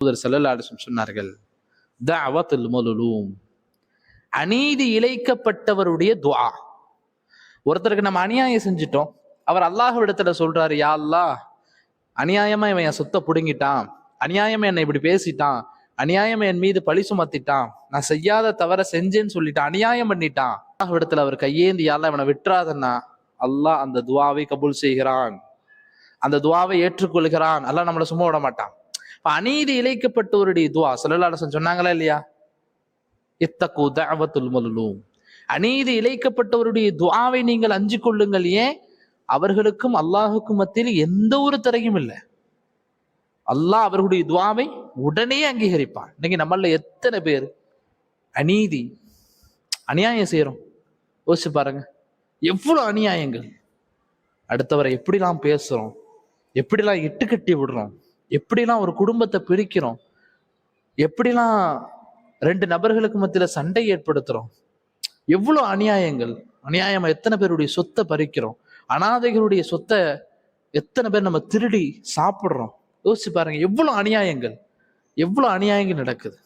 தூதர் செல்லல்லாடும் சொன்னார்கள் தஅவத்துல் மலுலூம். அநீதி இழைக்கப்பட்டவருடைய துவா ஒருத்தருக்கு நம்ம அநியாயம் செஞ்சிட்டோம் அவர் அல்லாஹ்விடத்துல சொல்றாரு யா அல்லாஹ் அநியாயமா இவன் என் சொத்தை புடுங்கிட்டான் அநியாயமா என்னை இப்படி பேசிட்டான் அநியாயம் என் மீது பழி சுமத்திட்டான் நான் செய்யாத தவற செஞ்சேன்னு சொல்லிட்டான் அநியாயம் பண்ணிட்டான். அல்லாஹ்விடத்துல அவர் கையேந்தி யாழ்லா இவனை விட்டுறாதன்னா அல்லாஹ் அந்த துவாவை கபூல் செய்கிறான் அந்த துவாவை ஏற்றுக்கொள்கிறான் அல்லாஹ் நம்மளை சும்மா விட மாட்டான். இப்ப அநீதி இழைக்கப்பட்டவருடைய துவா சொல்லலாட சொன்னாங்களா இல்லையா? இத்தகு தாவத்துல் மலுலூம். அநீதி இழைக்கப்பட்டவருடைய துவாவை நீங்கள் அஞ்சு கொள்ளுங்கள். ஏன்? அவர்களுக்கும் அல்லாஹுக்கும் மத்தியில் எந்த ஒரு திரையும் இல்லை. அல்லாஹ் அவர்களுடைய துவாவை உடனே அங்கீகரிப்பான். இன்னைக்கு நம்மள எத்தனை பேர் அநீதி அநியாயம் செய்யறோம் யோசிச்சு பாருங்க. எவ்வளவு அநியாயங்கள்? அடுத்தவரை எப்படிலாம் பேசுறோம்? எப்படிலாம் இட்டுக்கட்டி விடுறோம்? எப்படிலாம் ஒரு குடும்பத்தை பிரிக்கிறோம்? எப்படிலாம் ரெண்டு நபர்களுக்கு மத்தியில சண்டை ஏற்படுத்துறோம்? எவ்வளவு அநியாயங்கள்? அநியாயமா எத்தனை பேருடைய சொத்தை பறிக்கிறோம்? அனாதைகளுடைய சொத்தை எத்தனை பேர் நம்ம திருடி சாப்பிடுறோம்? யோசிச்சு பாருங்க எவ்வளவு அநியாயங்கள்? எவ்வளவு அநியாயங்கள் நடக்குது?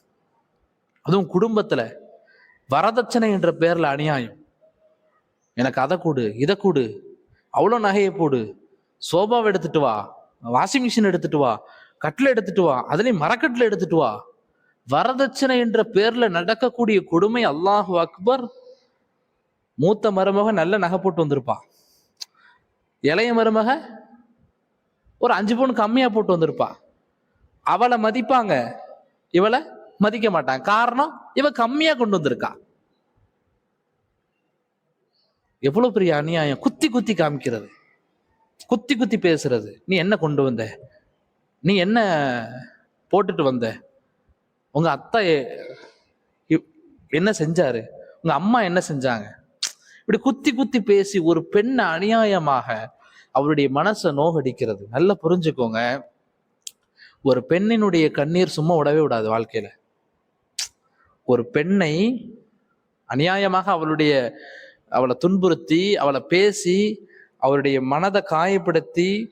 அதுவும் குடும்பத்துல வரதட்சணை என்ற பேர்ல அநியாயம். எனக்கு அதை கொடு இதை கொடு அவ்வளோ நகையை போடு சோபாவை எடுத்துட்டு வா வாஷிங் மிஷின் எடுத்துட்டு வா கட்டில் எடுத்துட்டு வா அதுலயும் மரக்கட்டில் எடுத்துட்டு வா. வரதட்சணை என்ற பேர்ல நடக்கக்கூடிய கொடுமை அல்லாஹு அக்பர் மூத்த மருமக நல்ல நகை போட்டு வந்திருப்பா. இளைய மருமக ஒரு அஞ்சு பவுன் கம்மியா போட்டு வந்திருப்பா. அவளை மதிப்பாங்க இவளை மதிக்க மாட்டாங்க. காரணம் இவ கம்மியா கொண்டு வந்திருக்கா. எவ்வளவு பெரிய அநியாயம் குத்தி குத்தி காமிக்கிறது. குத்தி குத்தி பேசுறது. நீ என்ன கொண்டு வந்த? நீ என்ன போட்டுட்டு வந்த? உங்க அத்தா இ- என்ன செஞ்சாரு? உங்க அம்மா என்ன செஞ்சாங்க? இப்படி குத்தி குத்தி பேசி ஒரு பெண்ணை அநியாயமாக அவருடைய மனசை நோகடிக்கிறது. நல்லா புரிஞ்சுக்கோங்க. ஒரு பெண்ணினுடைய கண்ணீர் சும்மா விடவே விடாது வாழ்க்கையில. ஒரு பெண்ணை அநியாயமாக அவளுடைய அவளை துன்புறுத்தி அவளை பேசி அவருடைய மனதை காயப்படுத்தி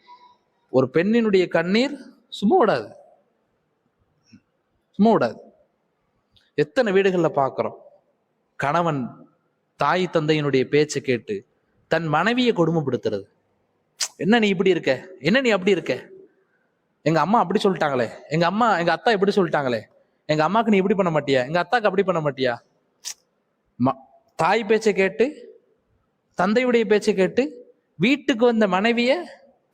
ஒரு பெண்ணினுடைய கண்ணீர் சும்மா விடாது. சும்மா விடாது. எத்தனை வீடுகளில் பார்க்குறோம் கணவன் தாய் தந்தையினுடைய பேச்சை கேட்டு தன் மனைவியை கொடுமைப்படுத்துறது. என்ன நீ இப்படி இருக்க? என்ன நீ அப்படி இருக்க? எங்க அம்மா அப்படி சொல்லிட்டாங்களே. எங்க அம்மா எங்க அத்தா இப்படி சொல்லிட்டாங்களே. எங்க அம்மாக்கு நீ இப்படி பண்ண மாட்டியா? எங்க அத்தாக்கு அப்படி பண்ண மாட்டியா? ம- தாய் பேச்சை கேட்டு தந்தையுடைய பேச்சை கேட்டு வீட்டுக்கு வந்த மனைவிய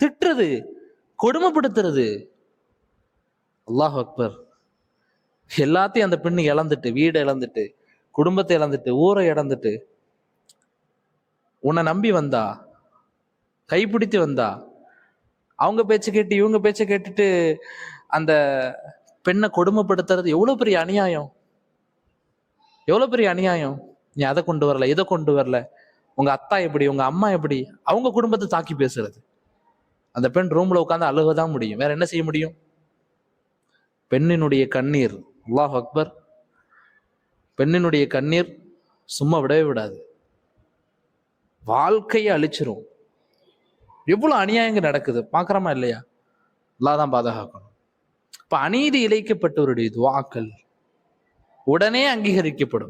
திட்டுறது கொடுமைப்படுத்துறது. அல்லாஹ் அக்பர். எல்லாத்தையும் அந்த பெண்ணு இழந்துட்டு வீடு இழந்துட்டு குடும்பத்தை இழந்துட்டு ஊரை இழந்துட்டு உன்னை நம்பி வந்தா கைப்பிடித்து வந்தா அவங்க பேச்சை கேட்டு இவங்க பேச்சை கேட்டுட்டு அந்த பெண்ணை கொடுமைப்படுத்துறது எவ்வளோ பெரிய அநியாயம்? எவ்வளோ பெரிய அநியாயம்? நீ அதை கொண்டு வரல இதை கொண்டு வரல. உங்க அத்தா எப்படி உங்க அம்மா எப்படி அவங்க குடும்பத்தை தாக்கி பேசுறது. அந்த பெண் ரூம்ல உட்காந்து அழுகதான் முடியும். வேற என்ன செய்ய முடியும்? பெண்ணினுடைய கண்ணீர் அல்லாஹ் அக்பர். பெண்ணினுடைய கண்ணீர் சும்மா விடவே விடாது. வாழ்க்கையை அழிச்சிரும். எவ்வளோ அநியாயங்கள் நடக்குது பார்க்குறோமா இல்லையா? அல்லாஹ் தான் பாதுகாக்கணும். இப்போ அநீதி இழைக்கப்பட்டவருடைய துவாக்கள் உடனே அங்கீகரிக்கப்படும்.